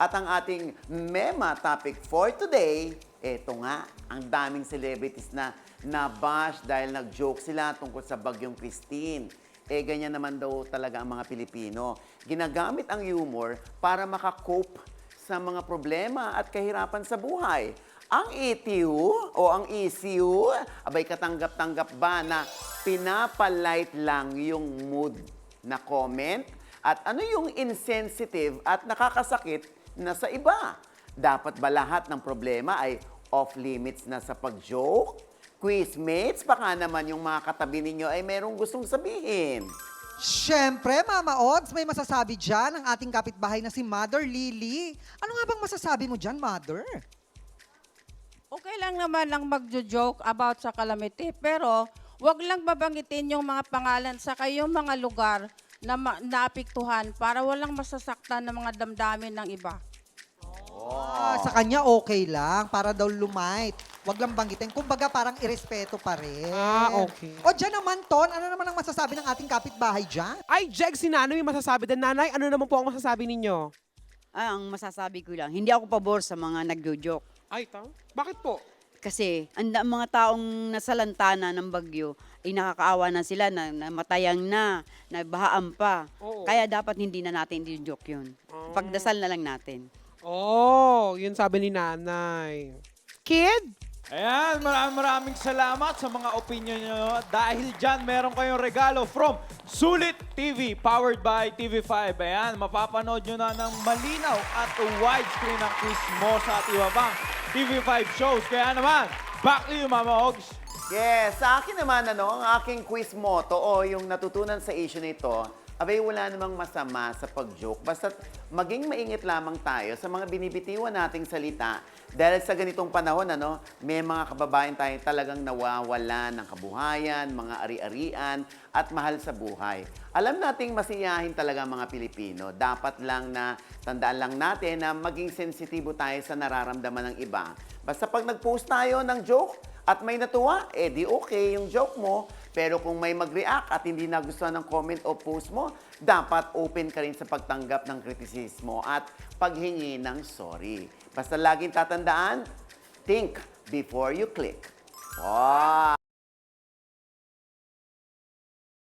At ang ating mema topic for today, eto nga, ang daming celebrities na nabash dahil nag-joke sila tungkol sa bagyong Christine. Eh, ganyan naman daw talaga ang mga Pilipino. Ginagamit ang humor para makakope sa mga problema at kahirapan sa buhay. Ang ETU o ang ECU, abay katanggap-tanggap ba na pinapalight lang yung mood na comment? At ano yung insensitive at nakakasakit na sa iba? Dapat ba lahat ng problema ay off-limits na sa pag-joke? Quizmates, baka naman yung mga katabi ninyo ay merong gustong sabihin. Siyempre, Mama Odds, may masasabi dyan ang ating kapitbahay na si Mother Lily. Ano nga bang masasabi mo dyan, Mother? Okay lang naman lang magjo-joke about sa calamity, pero wag lang babanggitin yung mga pangalan sa kayong mga lugar na ma- naapektuhan para walang masasaktan ng mga damdamin ng iba. Ah, sa kanya okay lang, para daw lumait. Wag lang banggitin. Kumbaga parang irespeto pa rin. Ah, okay. O dyan naman, Ton, ano naman ang masasabi ng ating kapitbahay dyan? Ay, Jeg, si Nanay may masasabi din. Nanay, ano naman po ang masasabi ninyo? Ah, ang masasabi ko lang, hindi ako pabor sa mga nagjo-joke. Ay, tang? Bakit po? Kasi ang da- mga taong nasa lantana ng bagyo, ay nakakaawa na sila, na namatayang na, nabahaan pa. Oo. Kaya dapat hindi na natin i-joke yun. Oh. Pagdasal na lang natin. Oh, yun sabi ni Nanay. Kid? Ayan, maraming maraming salamat sa mga opinion nyo. Dahil dyan, meron kayong regalo from Sulit TV, powered by TV5. Ayan, mapapanood nyo na ng malinaw at widescreen ang quiz mo sa at iba pang TV5 shows. Kaya naman, back to you, Mama Ogs. Yes, sa akin naman, ano, ang aking quiz motto o yung natutunan sa issue nito, abay wala namang masama sa pag-joke. Basta maging mainit lamang tayo sa mga binibitiwan nating salita. Dahil sa ganitong panahon, ano, may mga kababayan tayo talagang nawawala ng kabuhayan, mga ari-arian, at mahal sa buhay. Alam nating masiyahin talaga mga Pilipino. Dapat lang na tandaan lang natin na maging sensitibo tayo sa nararamdaman ng iba. Basta pag nag-post tayo ng joke, at may natuwa, eh di okay yung joke mo. Pero kung may mag-react at hindi nagustuhan ng comment o post mo, dapat open ka rin sa pagtanggap ng kritisismo at paghingi ng sorry. Basta laging tatandaan, think before you click. Wow!